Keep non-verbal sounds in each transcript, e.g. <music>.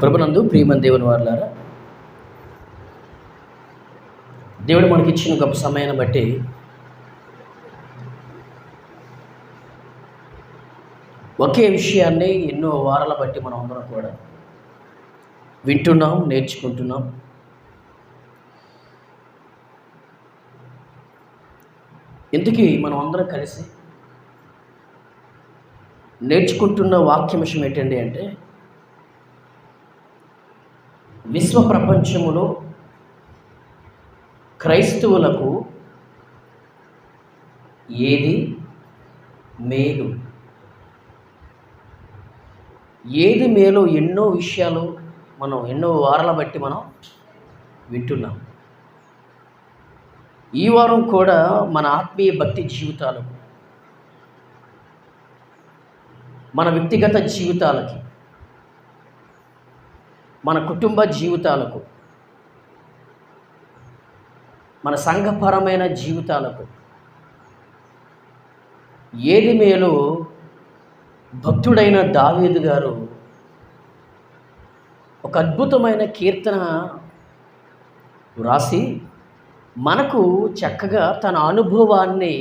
ప్రభునందు ప్రియమని దేవుని వారులారా దేవుడు మనకి ఇచ్చిన గొప్ప సమయాన్ని బట్టి ఒకే విషయాన్ని ఎన్నో వారాల బట్టి మనం అందరం కూడా వింటున్నాం నేర్చుకుంటున్నాం. ఎందుకీ మనం అందరం కలిసి నేర్చుకుంటున్న వాక్యం విషయం ఏంటండి అంటే విశ్వ ప్రపంచములో క్రైస్తవులకు ఏది మేలు? ఏది మేలో ఎన్నో విషయాలు మనం ఎన్నో వారాల బట్టి మనం వింటున్నాం. ఈ వారం కూడా మన ఆత్మీయ భక్తి జీవితాలకు మన వ్యక్తిగత జీవితాలకి మన కుటుంబ జీవితాలకు మన సంఘపరమైన జీవితాలకు ఏది మేలు భక్తుడైన దావీదు గారు ఒక అద్భుతమైన కీర్తన వ్రాసి మనకు చక్కగా తన అనుభవాన్ని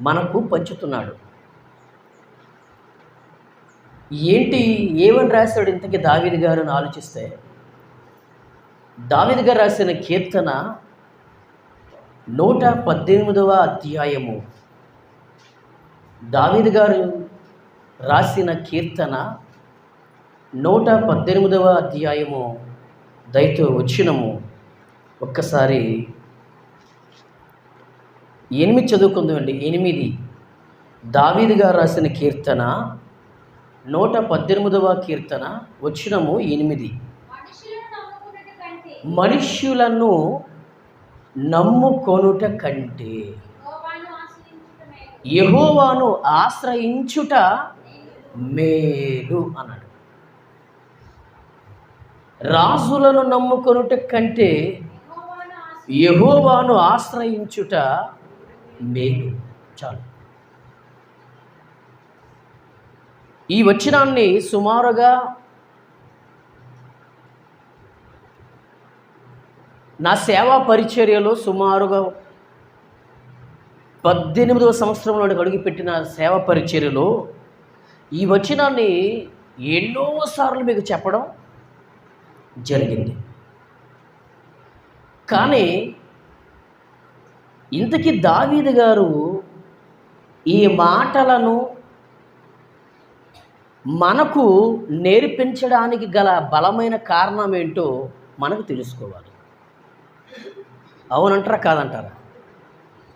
మనకు పంచుతున్నాడు. ఏంటి ఏమని రాశాడు ఇంతకీ దావీదు గారు అని ఆలోచిస్తే? దావీదు గారు రాసిన కీర్తన నూట పద్దెనిమిదవ అధ్యాయము. దావిది గారు రాసిన కీర్తన నూట పద్దెనిమిదవ అధ్యాయము. దయతో వచ్చినము. ఒక్కసారి ఎనిమిది చదువుకుందామండి. ఎనిమిది. దావీదు గారు రాసిన కీర్తన నూట పద్దెనిమిదవ కీర్తన వచ్చినము ఎనిమిది. మనుష్యులను నమ్ముకొనుట కంటే యెహోవాను ఆశ్రయించుట మేలు. అన్నాడు. రాజులను నమ్ముకొనుట కంటే యహోవాను ఆశ్రయించుట మేలు. చాలు. ఈ వచనాన్ని సుమారుగా నా సేవా పరిచర్యలో సుమారుగా పద్దెనిమిదవ సంవత్సరంలో అడుగుపెట్టిన సేవా పరిచర్యలో ఈ వచనాన్ని ఎన్నోసార్లు మీకు చెప్పడం జరిగింది. కానీ ఇంతకీ దావీదు గారు ఈ మాటలను మనకు నేర్పించడానికి గల బలమైన కారణం ఏంటో మనకు తెలుసుకోవాలి. అవునంటారా కాదంటారా?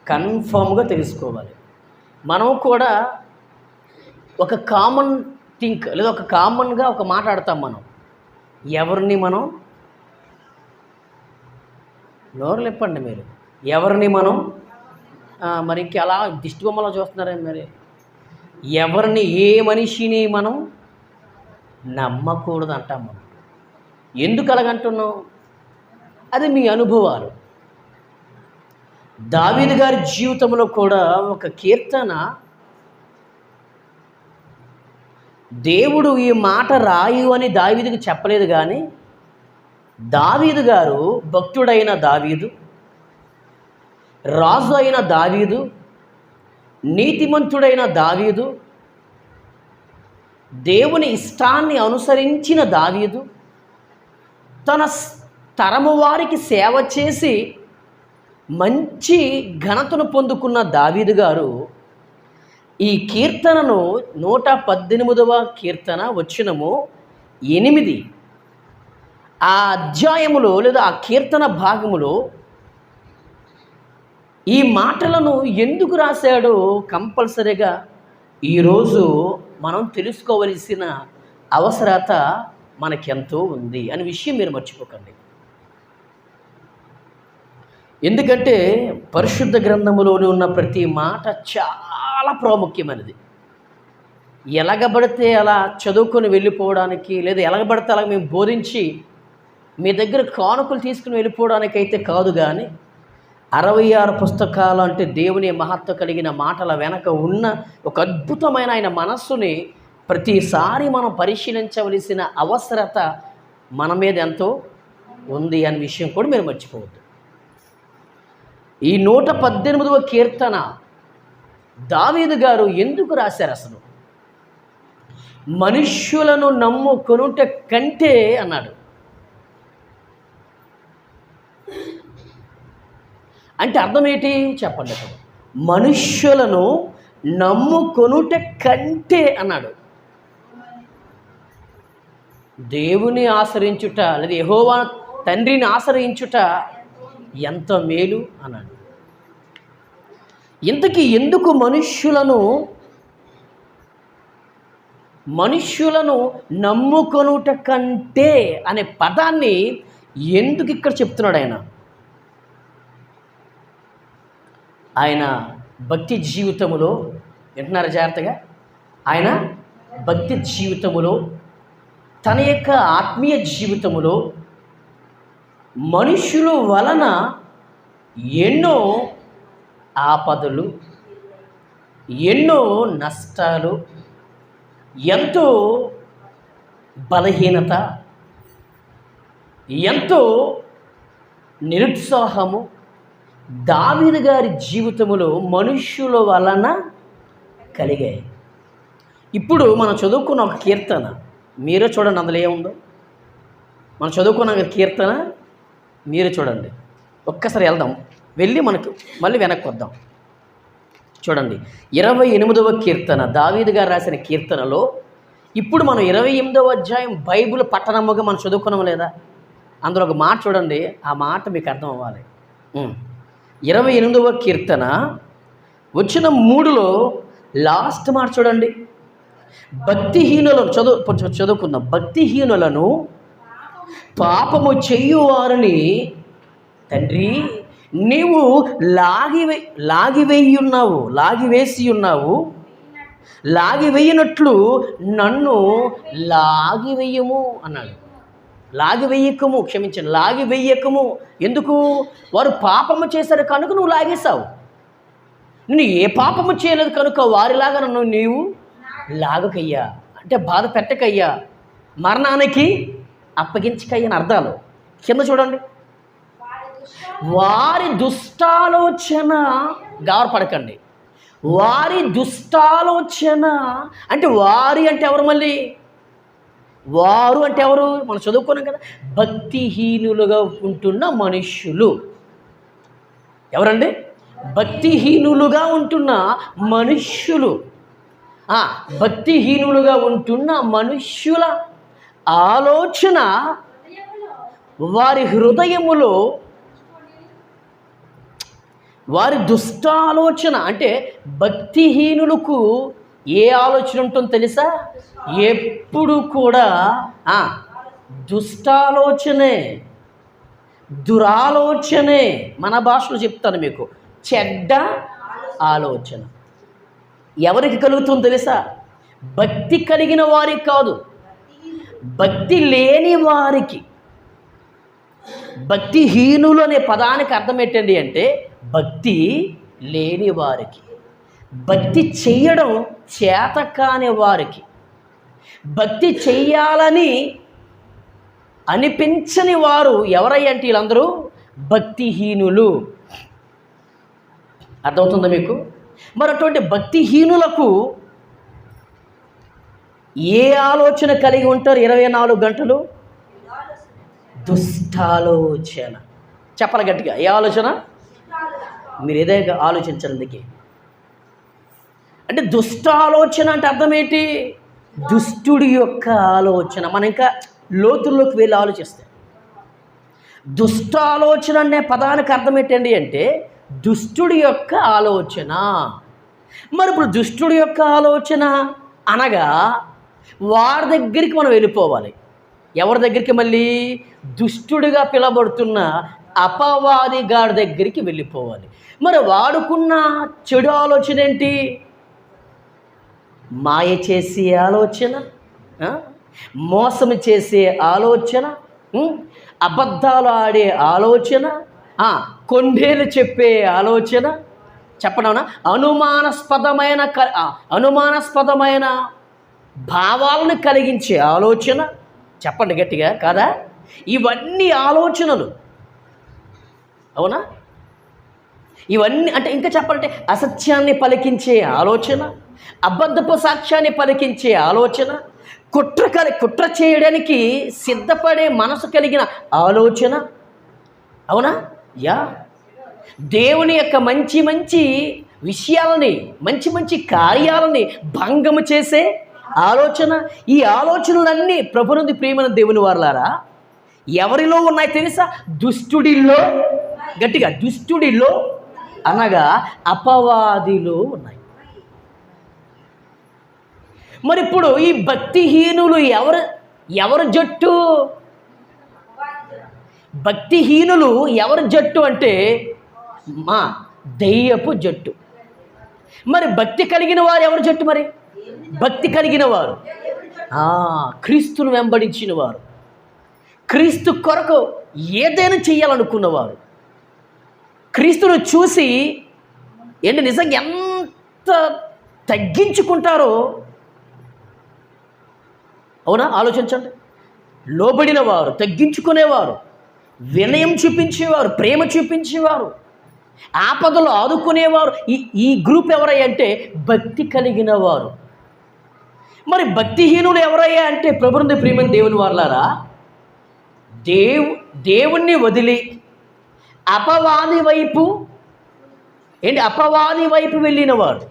కన్ఫామ్గా తెలుసుకోవాలి. మనం కూడా ఒక కామన్ థింక్ లేదా ఒక కామన్గా ఒక మాట్లాడతాం మనం. ఎవరిని మనం? నోరు లేపండి మీరు. ఎవరిని మనం? మరి ఇంకెలా దిష్టి బొమ్మలో చూస్తున్నారే మరి? ఎవరిని ఏ మనిషిని మనం నమ్మకూడదు అంటాం మనం? ఎందుకు అలాగంటున్నాం అది మీ అనుభవాలు. దావీదు గారి జీవితంలో కూడా ఒక కీర్తన దేవుడు ఈ మాట రాయు అని దావీదుకు చెప్పలేదు కానీ దావీదు గారు భక్తుడైన దావీదు రాజు అయిన దావీదు నీతిమంతుడైన దావీదు దేవుని ఇష్టాన్ని అనుసరించిన దావీదు తన తరము వారికి సేవ చేసి మంచి ఘనతను పొందుకున్న దావీదు గారు ఈ కీర్తనను నూట పద్దెనిమిదవ కీర్తన వచ్చినము ఎనిమిది ఆ అధ్యాయములో లేదా ఆ కీర్తన భాగములో ఈ మాటలను ఎందుకు రాశాడో కంపల్సరీగా ఈరోజు మనం తెలుసుకోవలసిన అవసరత మనకెంతో ఉంది అనే విషయం మీరు మర్చిపోకండి. ఎందుకంటే పరిశుద్ధ గ్రంథములోని ఉన్న ప్రతి మాట చాలా ప్రాముఖ్యమైనది. ఎలాగబడితే అలా చదువుకొని వెళ్ళిపోవడానికి లేదా ఎలాగబడితే అలా మేము బోధించి మీ దగ్గర కానుకలు తీసుకుని వెళ్ళిపోవడానికి అయితే కాదు కానీ అరవై ఆరు పుస్తకాలు అంటే దేవుని మహత్వ కలిగిన మాటల వెనక ఉన్న ఒక అద్భుతమైన ఆయన మనస్సుని ప్రతిసారి మనం పరిశీలించవలసిన అవసరత మన మీద ఎంతో ఉంది అనే విషయం కూడా మీరు మర్చిపోవద్దు. ఈ నూట పద్దెనిమిదవ కీర్తన దావీదు గారు ఎందుకు రాశారు అసలు? మనుష్యులను నమ్ముకొనుట కంటే అన్నాడు. అంటే అర్థం ఏంటి? చెప్పండి మనుష్యులను నమ్ముకొనుట కంటే అన్నాడు. దేవుని ఆశ్రయించుట లేదా యహోవా తండ్రిని ఆశ్రయించుట ఎంత మేలు అన్నాడు. ఇంతకీ ఎందుకు మనుష్యులను మనుష్యులను నమ్ముకొనుట కంటే అనే పదాన్ని ఎందుకు ఇక్కడ చెప్తున్నాడు ఆయన? ఆయన భక్తి జీవితములో వింటున్నారు జాగ్రత్తగా? ఆయన భక్తి జీవితములో తన యొక్క ఆత్మీయ జీవితములో మనుషుల వలన ఎన్నో ఆపదలు ఎన్నో నష్టాలు ఎంతో బలహీనత ఎంతో నిరుత్సాహము దావీదు గారి జీవితంలో మనుష్యుల వలన కలిగాయి. ఇప్పుడు మనం చదువుకున్న ఒక కీర్తన మీరే చూడండి అందులో ఏముందో. మనం చదువుకున్న కీర్తన మీరే చూడండి. ఒక్కసారి వెళ్దాం. వెళ్ళి మనకు మళ్ళీ వెనక్కి వద్దాం. చూడండి. ఇరవై ఎనిమిదవ కీర్తన దావీదు గారు రాసిన కీర్తనలో ఇప్పుడు మనం ఇరవై ఎనిమిదవ అధ్యాయం బైబిల్ పట్టణముగా మనం చదువుకున్నాం లేదా? అందులో ఒక మాట చూడండి. ఆ మాట మీకు అర్థం అవ్వాలి. ఇరవై ఎనిమిదవ కీర్తన. వచ్చిన మూడులో లాస్ట్ మాట చూడండి. భక్తిహీనులను చదువు కొంచెం చదువుకుందాం. భక్తిహీనులను పాపము చెయ్యువారిని తండ్రి నీవు లాగివే లాగివేయి ఉన్నావు లాగివేసి ఉన్నావు. లాగివేయనట్లు నన్ను లాగివేయము అన్నాడు. లాగివేయకము క్షమించండి లాగివేయకము ఎందుకు? వారు పాపము చేశారు కనుక నువ్వు లాగేశావు. నేను ఏ పాపము చేయలేదు కనుక వారిలాగా నన్ను నీవు లాగకయ్యా. అంటే బాధ పెట్టకయ్యా. మరణానికి అప్పగించకయ్యని అర్థాలు. కింద చూడండి. వారి దుష్టాలోచన గావరపడకండి వారి దుష్టాలోచన అంటే వారి అంటే ఎవరు మళ్ళీ? వారు అంటే ఎవరు? మనం చదువుకున్నాం కదా. భక్తిహీనులుగా ఉంటున్న మనుష్యులు. ఎవరండి? భక్తిహీనులుగా ఉంటున్న మనుష్యులు. భక్తిహీనులుగా ఉంటున్న మనుష్యుల ఆలోచన వారి హృదయములో వారి దుష్టాలోచన అంటే భక్తిహీనులకు ఏ ఆలోచన ఉంటుందో తెలుసా? ఎప్పుడు కూడా దుష్టాలోచనే దురాలోచనే మన భాషలో చెప్తాను మీకు. చెడ్డ ఆలోచన. ఎవరికి కలుగుతుందో తెలుసా? భక్తి కలిగిన వారికి కాదు. భక్తి లేని వారికి. భక్తిహీనులు అనే పదానికి అర్థం ఏంటండి అంటే భక్తి లేని వారికి. భక్తి చేయడం చేత కాని వారికి భక్తి చెయ్యాలని అనిపించని వారు ఎవరై అంటే వీళ్ళందరూ భక్తిహీనులు. అర్థమవుతుందా మీకు? మరి అటువంటి భక్తిహీనులకు ఏ ఆలోచన కలిగి ఉంటారు ఇరవై నాలుగు గంటలు? దుష్టాలోచన. చెప్పాలి గట్టిగా ఏ ఆలోచన? మీరు ఏదైనా ఆలోచించండి అందుకే అంటే దుష్టాలోచన అంటే అర్థం ఏంటి? దుష్టుడి యొక్క ఆలోచన. మనం ఇంకా లోతుల్లోకి వెళ్ళి ఆలోచిస్తే. దుష్టాలోచన అనే పదానికి అర్థం ఏంటండి అంటే దుష్టుడి యొక్క ఆలోచన. మరి ఇప్పుడు దుష్టుడి యొక్క ఆలోచన అనగా వారి దగ్గరికి మనం వెళ్ళిపోవాలి. ఎవరి దగ్గరికి మళ్ళీ? దుష్టుడిగా పిలబడుతున్న అపవాది గారి దగ్గరికి వెళ్ళిపోవాలి. మరి వాడుకున్న చెడు ఆలోచన ఏంటి? మాయ చేసే ఆలోచన మోసం చేసే ఆలోచన అబద్ధాలు ఆడే ఆలోచన కొండేలు చెప్పే ఆలోచన. చెప్పడం అనుమానాస్పదమైన క- అనుమానాస్పదమైన భావాలను కలిగించే ఆలోచన. చెప్పండి గట్టిగా కాదా? ఇవన్నీ ఆలోచనలు. అవునా? ఇవన్నీ అంటే ఇంకా చెప్పాలంటే అసత్యాన్ని పలికించే ఆలోచన అబద్ధపు సాక్ష్యాన్ని పలికించే ఆలోచన కుట్ర కలి కుట్ర చేయడానికి సిద్ధపడే మనసు కలిగిన ఆలోచన. అవునా? యా. దేవుని యొక్క మంచి మంచి విషయాలని మంచి మంచి కార్యాలని భంగము చేసే ఆలోచన. ఈ ఆలోచనలన్నీ ప్రభునంది ప్రియమైన దేవుని వారలారా ఎవరిలో ఉన్నాయి తెలుసా? దుష్టుడిలో గట్టిగా దుష్టుడిలో అనగా అపవాదిలో ఉన్నాయి. మరి ఇప్పుడు ఈ భక్తిహీనులు ఎవరు ఎవరు జట్టు? భక్తిహీనులు ఎవరు జట్టు అంటే మా దెయ్యపు జట్టు. మరి భక్తి కలిగిన వారు ఎవరు జట్టు మరి? భక్తి కలిగిన వారు. ఆ, క్రీస్తును వెంబడించిన వారు. క్రీస్తు కొరకు ఏదైనా చేయాలనుకున్నవారు క్రీస్తును చూసి ఏంటి నిజంగా ఎంత తగ్గించుకుంటారో? అవునా? ఆలోచించండి. లోబడిన వారు తగ్గించుకునేవారు వినయం చూపించేవారు ప్రేమ చూపించేవారు ఆపదలు ఆదుకునేవారు ఈ ఈ గ్రూప్ ఎవరయ్యంటే భక్తి కలిగిన వారు మరి భక్తిహీనులు ఎవరయ్యా అంటే ప్రభుత్వ ప్రేమని దేవుని వారులారా? దేవు దేవుణ్ణి వదిలి అపవాది వైపు ఏంటి అపవాది వైపు వెళ్ళిన వారు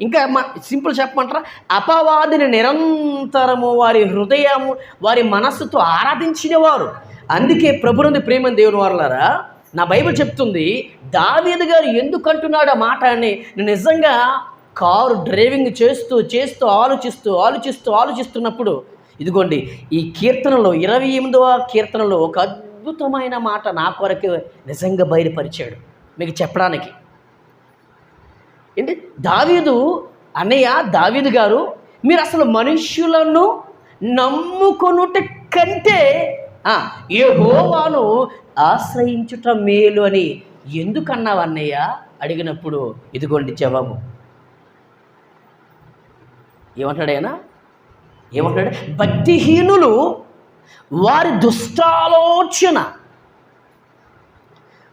ఇంకా మా సింపుల్ చెప్పమంటారా? అపవాదిని నిరంతరము వారి హృదయము వారి మనస్సుతో ఆరాధించిన వారు అందుకే ప్రభునంది ప్రేమ దేవుని వారులారా నా బైబిల్ చెప్తుంది దావీదు గారు ఎందుకు అంటున్నాడు ఆ మాట అని నేను నిజంగా కారు డ్రైవింగ్ చేస్తూ చేస్తూ ఆలోచిస్తూ ఆలోచిస్తూ ఆలోచిస్తున్నప్పుడు ఇదిగోండి ఈ కీర్తనలో ఇరవై ఎనిమిదవ కీర్తనలో ఒక అద్భుతమైన మాట నా కొరకు నిజంగా బయలుపరిచాడు మీకు చెప్పడానికి. ఏంటి? దావీదు అన్నయ్య దావీదు గారు మీరు అసలు మనుష్యులను నమ్ముకొనుట కంటే ఏ హోవాను ఆశ్రయించుట మేలు అని ఎందుకన్నావు అన్నయ్య? అడిగినప్పుడు ఇదిగోండి జవాబు. ఏమంటాడు ఆయన? ఏమంటాడు? భక్తిహీనులు వారి దుష్టాలోచన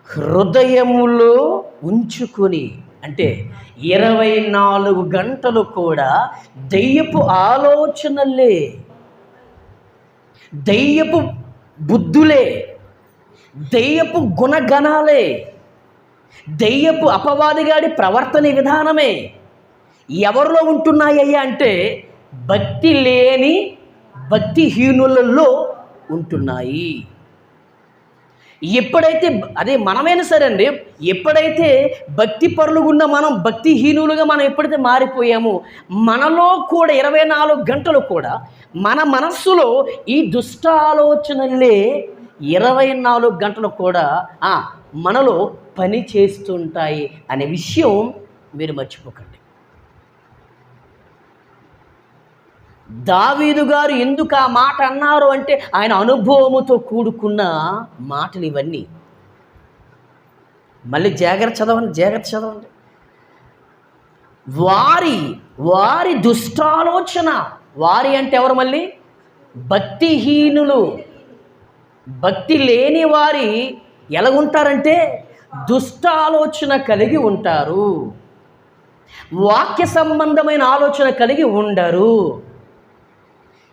హృదయములో ఉంచుకొని అంటే ఇరవై నాలుగు గంటలు కూడా దెయ్యపు ఆలోచనలే దెయ్యపు బుద్ధులే దెయ్యపు గుణగణాలే దెయ్యపు అపవాదిగాడి ప్రవర్తన విధానమే. ఎవరిలో ఉంటున్నాయ్యా అంటే భక్తి లేని భక్తిహీనులలో ఉంటున్నాయి. ఎప్పుడైతే అదే మనమైనా సరే అండి ఎప్పుడైతే భక్తి పరులుగున్న మనం భక్తిహీనులుగా మనం ఎప్పుడైతే మారిపోయామో మనలో కూడా ఇరవై నాలుగు గంటలు కూడా మన మనస్సులో ఈ దుష్ట ఆలోచనలే ఇరవై నాలుగు గంటలు కూడా మనలో పని చేస్తుంటాయి అనే విషయం మీరు మర్చిపోకండి. దావీదు గారు ఎందుకు ఆ మాట అన్నారు అంటే ఆయన అనుభవముతో కూడుకున్న మాటలు ఇవన్నీ. మళ్ళీ జాగ్రత్త చదవండి జాగ్రత్త చదవండి. వారి వారి దుష్టాలోచన వారి అంటే ఎవరు మళ్ళీ? భక్తిహీనులు. భక్తి లేని వారి ఎలాగుంటారంటే దుష్టాలోచన కలిగి ఉంటారు. వాక్య సంబంధమైన ఆలోచన కలిగి ఉండరు.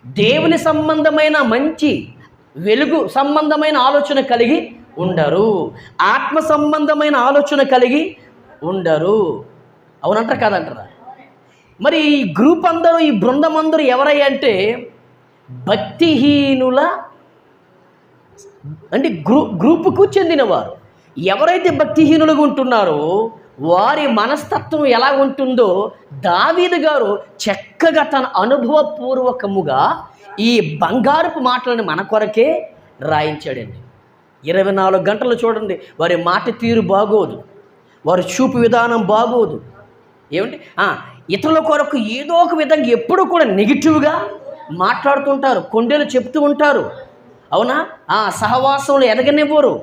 దేవుని సంబంధమైన మంచి వెలుగు సంబంధమైన ఆలోచన కలిగి ఉండరు. ఆత్మ సంబంధమైన ఆలోచన కలిగి ఉండరు. అవునంటారు కాదంటారా? మరి ఈ గ్రూప్ అందరూ ఈ బృందం అందరూ ఎవరై అంటే భక్తిహీనుల అంటే గ్రూ గ్రూపుకు చెందినవారు. ఎవరైతే భక్తిహీనులుగా ఉంటున్నారో వారి మనస్తత్వం ఎలా ఉంటుందో దావీదు గారు చక్కగా తన అనుభవపూర్వకముగా ఈ బంగారపు మాటలను మన కొరకే రాయించాడండి. ఇరవై నాలుగు గంటలు చూడండి వారి మాట తీరు బాగోదు వారి చూపు విధానం బాగోదు. ఏమంటే ఇతరుల కొరకు ఏదో ఒక విధంగా ఎప్పుడు కూడా నెగిటివ్గా మాట్లాడుతుంటారు కొండలు చెప్తూ ఉంటారు. అవునా? ఆ సహవాసంలో ఎదగనివ్వరు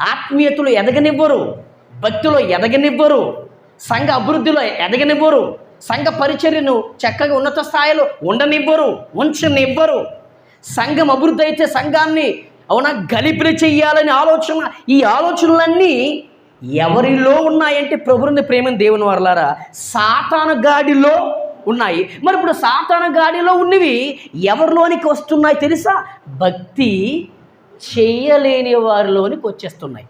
ఆత్మీయతలు ఎదగనివ్వరు. భక్తిలో ఎదగనివ్వరు సంఘ అభివృద్ధిలో ఎదగనివ్వరు సంఘ పరిచర్యను చక్కగా ఉన్నత స్థాయిలో ఉండనివ్వరు ఉంచనివ్వరు. సంఘం అభివృద్ధి అయితే సంఘాన్ని అవునా గలిపిలి చెయ్యాలని ఆలోచన ఈ ఆలోచనలన్నీ ఎవరిలో ఉన్నాయంటే ప్రభుని ప్రేమని దేవుని వర్లారా సాతాన గాడిలో ఉన్నాయి. మరి ఇప్పుడు సాతాన గాడిలో ఉన్నవి ఎవరిలోనికి వస్తున్నాయి తెలుసా? భక్తి చేయలేని వారిలోనికి వచ్చేస్తున్నాయి.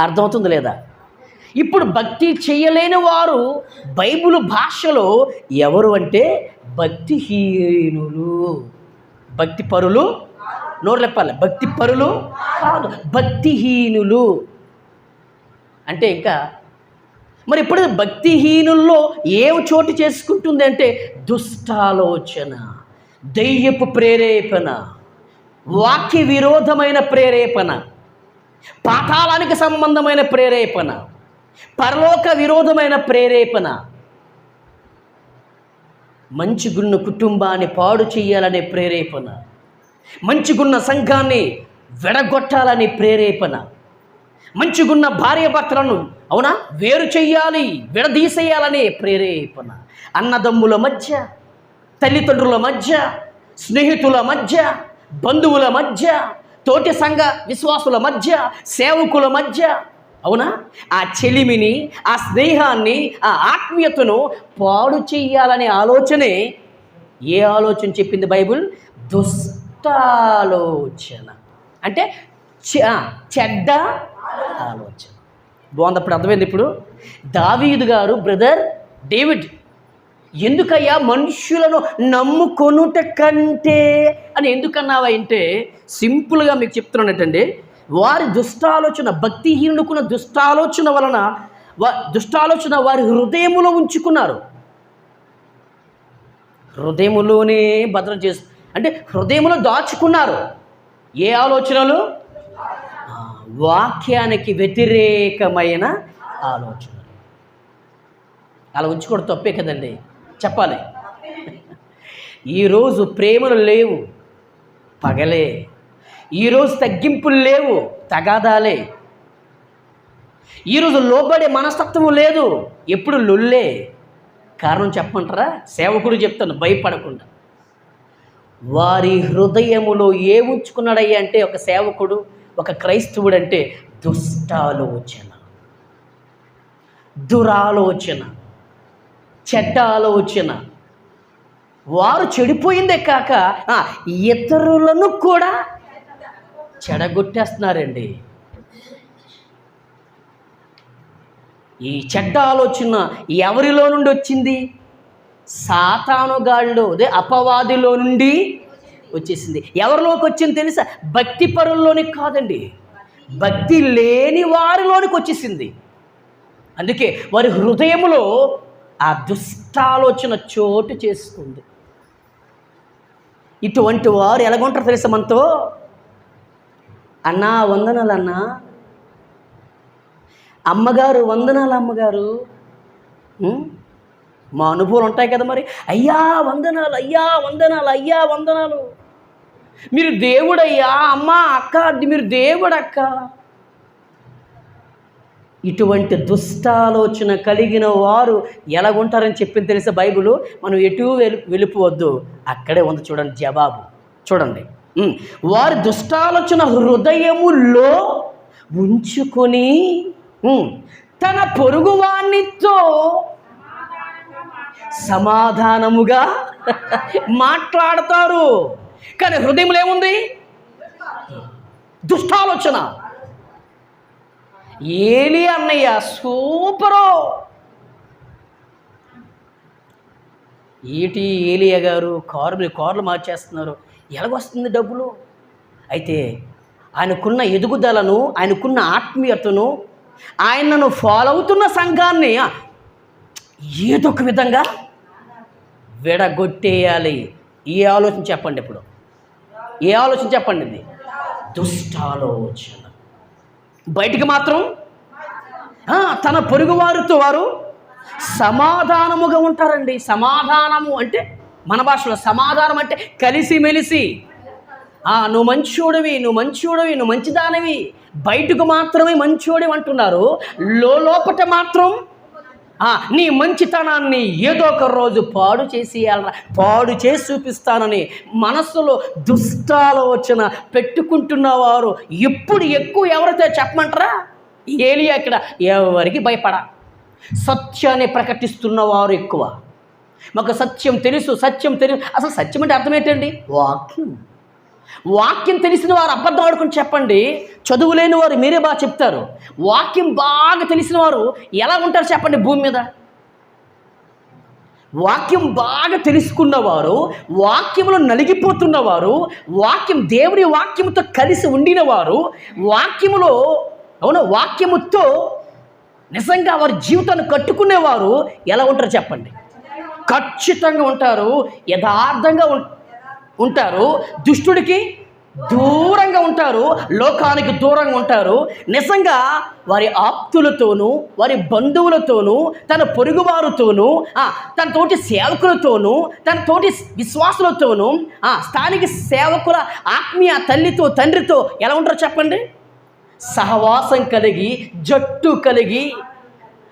అర్థమవుతుంది లేదా? ఇప్పుడు భక్తి చేయలేని వారు బైబుల్ భాషలో ఎవరు అంటే భక్తిహీనులు. భక్తి పరులు నోరు చెప్పాలి భక్తి పరులు కాదు భక్తిహీనులు. అంటే ఇంకా మరి ఇప్పుడు భక్తిహీనుల్లో ఏం చోటు చేసుకుంటుంది అంటే దుష్టాలోచన దెయ్యపు ప్రేరేపణ వాక్య విరోధమైన ప్రేరేపణ. పాతాళానికి సంబంధమైన ప్రేరేపణ పరలోక విరోధమైన ప్రేరేపణ మంచిగున్న కుటుంబాన్ని పాడు చేయాలనే ప్రేరేపణ మంచిగున్న సంఘాన్ని వెడగొట్టాలనే ప్రేరేపణ మంచిగున్న భార్య భర్తలను అవునా? వేరు చేయాలి విడదీసేయాలనే ప్రేరేపణ. అన్నదమ్ముల మధ్య తల్లిదండ్రుల మధ్య స్నేహితుల మధ్య బంధువుల మధ్య తోటి సంఘ విశ్వాసుల మధ్య సేవకుల మధ్య. అవునా? ఆ చెలిమిని ఆ స్నేహాన్ని ఆ ఆత్మీయతను పాడు చెయ్యాలనే ఆలోచనే ఏ ఆలోచన చెప్పింది బైబుల్? దుష్టాలోచన. అంటే చెడ్డ ఆలోచన. బాగుంది అప్పుడు అర్థమైంది ఇప్పుడు. దావీదు గారు బ్రదర్ డేవిడ్ ఎందుకయ్యా మనుషులను నమ్ముకొనుట కంటే? అని ఎందుకన్నావా అంటే సింపుల్గా మీకు చెప్తున్నానటండి వారి దుష్టాలోచన భక్తిహీనుకున్న దుష్టాలోచన వలన వా దుష్టాలోచన వారి హృదయములో ఉంచుకున్నారు. హృదయములోనే భద్రం చేసు అంటే హృదయములో దాచుకున్నారు. ఏ ఆలోచనలు? వాక్యానికి వ్యతిరేకమైన ఆలోచనలు. అలా ఉంచుకోవడం తప్పే కదండి. చెప్పాలి. ఈరోజు ప్రేమలు లేవు పగలే. ఈరోజు తగ్గింపులు లేవు తగాదాలే. ఈరోజు లోబడే మనస్తత్వము లేదు ఎప్పుడు లొల్లే. కారణం చెప్పమంటారా? సేవకుడు చెప్తాను భయపడకుండా. వారి హృదయములో ఏ ఉంచుకున్నాడయ్యా అంటే ఒక సేవకుడు ఒక క్రైస్తవుడు అంటే దుష్టాలోచన. దురాలోచన. చెడ్డ ఆలోచన వారు చెడిపోయిందే కాక ఇతరులను కూడా చెడగొట్టేస్తున్నారండి. ఈ చెడ్డ ఆలోచన ఎవరిలో నుండి వచ్చింది? సాతానుగాళ్ళు అదే అపవాదిలో నుండి వచ్చేసింది. ఎవరిలోకి వచ్చింది తెలుసా? భక్తి పరుల్లోనికి కాదండి. భక్తి లేని వారిలోనికి వచ్చేసింది. అందుకే వారి హృదయంలో ఆ దుష్టాలోచన చోటు చేసుకుంది. ఇటువంటి వారు ఎలాగుంటారు తెలుసా మనతో? అన్నా వందనాలు అన్నా అమ్మగారు వందనాలు అమ్మగారు. మా అనుభవాలు ఉంటాయి కదా మరి. అయ్యా వందనాలు అయ్యా వందనాలు అయ్యా వందనాలు. మీరు దేవుడయ్యా అమ్మ అక్క మీరు దేవుడక్క. ఇటువంటి దుష్టాలోచన కలిగిన వారు ఎలాగుంటారని చెప్పింది తెలిసే బైబిల్? మనం ఎటు వెలు వెళ్ళిపోవద్దు. అక్కడే ఉంది చూడండి జవాబు. చూడండి. వారి దుష్టాలోచన హృదయములో ఉంచుకొని తన పొరుగువాణితో సమాధానముగా <laughs> మాట్లాడతారు. కానీ హృదయంలో ఏముంది? దుష్టాలోచన. ఏలి అన్నయ్య సూపరు. ఏటి ఏలియా గారు కారు కార్లు మార్చేస్తున్నారు. ఎలాగొస్తుంది డబ్బులు? అయితే ఆయనకున్న ఎదుగుదలను ఆయనకున్న ఆత్మీయతను ఆయనను ఫాలో అవుతున్న సంఘాన్ని ఏదో ఒక విధంగా విడగొట్టేయాలి. ఈ ఆలోచన చెప్పండి ఇప్పుడు? ఏ ఆలోచన చెప్పండి ఇది? దుష్టాలోచన. బయటికి మాత్రం తన పొరుగువారితో వారు సమాధానముగా ఉంటారండి. సమాధానము అంటే మన భాషలో సమాధానం అంటే కలిసిమెలిసి మెలిసి నువ్వు మంచోడివి నువ్వు మంచోడివి నువ్వు మంచిదానివి బయటకు మాత్రమే మంచోడివి అంటున్నారు. లోపట మాత్రం నీ మంచితనాన్ని ఏదో ఒక రోజు పాడు చేసేయాలరా. పాడు చేసి చూపిస్తానని మనస్సులో దుష్టాలోచన పెట్టుకుంటున్న వారు ఎప్పుడు ఎక్కువ ఎవరితో చెప్పమంటారా? ఏలియా ఇక్కడ ఎవరికి భయపడ. సత్యాన్ని ప్రకటిస్తున్న వారు ఎక్కువ. మాకు సత్యం తెలుసు సత్యం తెలుసు. అసలు సత్యం అంటే అర్థం ఏంటండి? వాక్యం. వాక్యం తెలిసిన వారు అబద్ధం ఆడుకుని చెప్పండి. చదువు లేని వారు మీరే బాగా చెప్తారు. వాక్యం బాగా తెలిసిన వారు ఎలా ఉంటారు చెప్పండి భూమి మీద? వాక్యం బాగా తెలుసుకున్నవారు వాక్యములు నలిగిపోతున్నవారు వాక్యం దేవుని వాక్యముతో కలిసి ఉండినవారు వాక్యములో అవును? వాక్యముతో నిజంగా వారి జీవితాన్ని కట్టుకునేవారు ఎలా ఉంటారు చెప్పండి? ఖచ్చితంగా ఉంటారు యథార్థంగా ఉంటారు ఉంటారు. దుష్టుడికి దూరంగా ఉంటారు. లోకానికి దూరంగా ఉంటారు. నిజంగా వారి ఆప్తులతోనూ వారి బంధువులతోనూ తన పొరుగువారితోనూ తన తోటి సేవకులతోనూ తన తోటి విశ్వాసులతోనూ స్థానిక సేవకుల ఆత్మీయ తల్లితో తండ్రితో ఎలా ఉంటారో చెప్పండి? సహవాసం కలిగి జట్టు కలిగి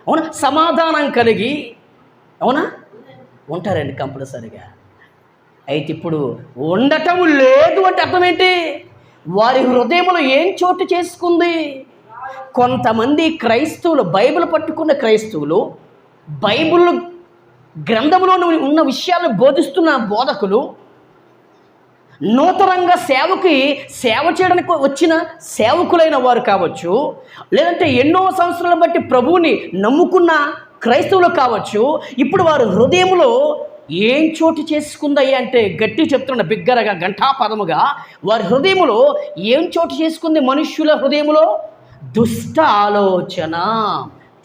అవునా? సమాధానం కలిగి అవునా? ఉంటారండి కంపల్సరిగా. అయితే ఇప్పుడు ఉండటం లేదు అంటే అర్థం ఏంటి వారి హృదయంలో ఏం చోటు చేసుకుంది? కొంతమంది క్రైస్తవులు బైబిల్ పట్టుకున్న క్రైస్తవులు బైబిల్ గ్రంథంలో ఉన్న విషయాలను బోధిస్తున్న బోధకులు నూతనంగా సేవకి సేవ చేయడానికి వచ్చిన సేవకులైన వారు కావచ్చు లేదంటే ఎన్నో సంవత్సరాలు బట్టి ప్రభువుని నమ్ముకున్న క్రైస్తవులు కావచ్చు ఇప్పుడు వారు హృదయంలో ఏం చోటు చేసుకుందయ్యా అంటే గట్టి చెప్తున్న బిగ్గరగా ఘంటాపదముగా వారి హృదయములో ఏం చోటు చేసుకుంది మనుష్యుల హృదయములో? దుష్ట ఆలోచన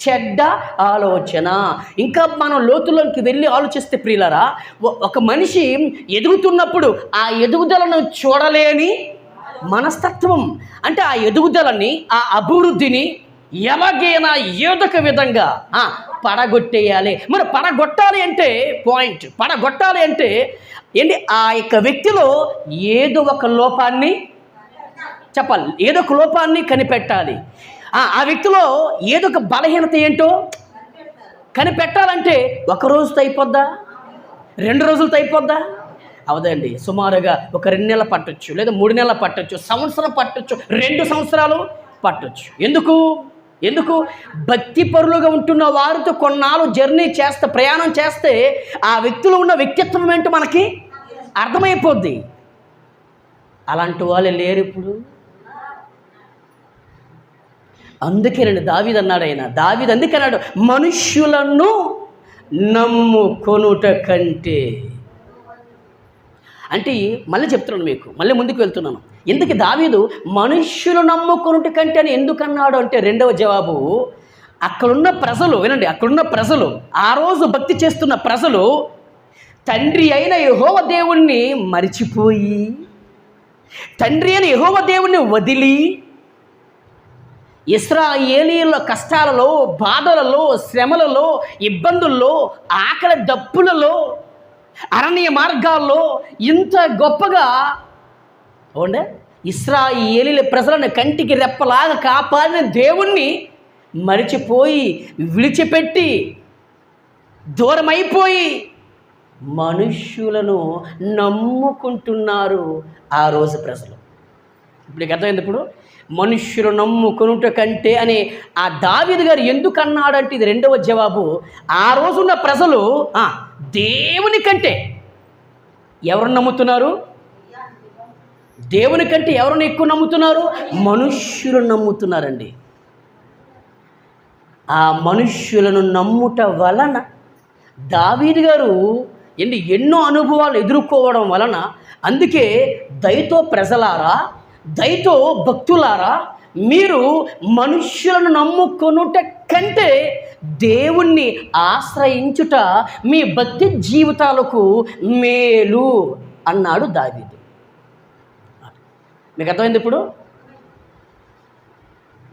చెడ్డ ఆలోచన. ఇంకా మనం లోతులోకి వెళ్ళి ఆలోచిస్తే ప్రియులరా ఒక మనిషి ఎదుగుతున్నప్పుడు ఆ ఎదుగుదలను చూడలేని మనస్తత్వం. అంటే ఆ ఎదుగుదలని ఆ అభివృద్ధిని ఎలాగైనా ఏదొక విధంగా పడగొట్టేయాలి. మరి పడగొట్టాలి అంటే పాయింట్ పడగొట్టాలి అంటే ఏంటి? ఆ యొక్క వ్యక్తిలో ఏదో ఒక లోపాన్ని చెప్పాలి. ఏదో ఒక లోపాన్ని కనిపెట్టాలి. ఆ వ్యక్తిలో ఏదో ఒక బలహీనత ఏంటో కనిపెట్టాలంటే ఒక రోజుతో అయిపోద్దా రెండు రోజులతో అయిపోద్దా అవదండి. సుమారుగా ఒక రెండు నెలలు పట్టొచ్చు లేదా మూడు నెలలు పట్టొచ్చు సంవత్సరం పట్టొచ్చు రెండు సంవత్సరాలు పట్టొచ్చు. ఎందుకు? ఎందుకు? భక్తి పరులుగా ఉంటున్న వారితో కొన్నాళ్ళు జర్నీ చేస్తే ప్రయాణం చేస్తే ఆ వ్యక్తిలో ఉన్న వ్యక్తిత్వం ఏంటో మనకి? అర్థమైపోద్ది. అలాంటి వాళ్ళు లేరు ఇప్పుడు. అందుకేనండి దావిది అన్నాడు ఆయన. దావిది అందుకే అన్నాడు మనుష్యులను నమ్ముకొనుట కంటే అంటే మళ్ళీ చెప్తున్నాను మీకు. మళ్ళీ ముందుకు వెళ్తున్నాను. ఎందుకు దావీదు మనుష్యులు నమ్ముకున్నటి కంటే అని ఎందుకన్నాడు అంటే రెండవ జవాబు అక్కడున్న ప్రజలు వినండి అక్కడున్న ప్రజలు ఆ రోజు భక్తి చేస్తున్న ప్రజలు తండ్రి అయిన యహోవ దేవుణ్ణి మరిచిపోయి తండ్రి అయిన యహోవ దేవుణ్ణి వదిలి ఇస్రాయేలీల కష్టాలలో బాధలలో శ్రమలలో ఇబ్బందుల్లో ఆకలి దప్పులలో అరణ్య మార్గాల్లో ఇంత గొప్పగా అవునా ఇస్రాయేలీల ప్రజలను కంటికి రెప్పలాగా కాపాడిన దేవుణ్ణి మరిచిపోయి విడిచిపెట్టి దూరమైపోయి మనుష్యులను నమ్ముకుంటున్నారు ఆ రోజు ప్రజలు. ఇప్పుడు అర్థమైంది ఇప్పుడు? మనుష్యులు నమ్ముకునుట కంటే అని ఆ దావీదు గారు ఎందుకు అన్నాడంటే ఇది రెండవ జవాబు. ఆ రోజున్న ప్రజలు దేవుని కంటే ఎవరు నమ్ముతున్నారు? దేవుని కంటే ఎవరిని ఎక్కువ నమ్ముతున్నారు? మనుష్యులు నమ్ముతున్నారండి. ఆ మనుష్యులను నమ్ముట వలన దావీదు గారు ఎన్ని ఎన్నో అనుభవాలు ఎదుర్కోవడం వలన అందుకే దయతో ప్రజలారా దయతో భక్తులారా మీరు మనుష్యులను నమ్ముకొనుట కంటే దేవుణ్ణి ఆశ్రయించుట మీ భక్తి జీవితాలకు మేలు అన్నాడు దావీదు. మీకు అర్థమైంది ఇప్పుడు?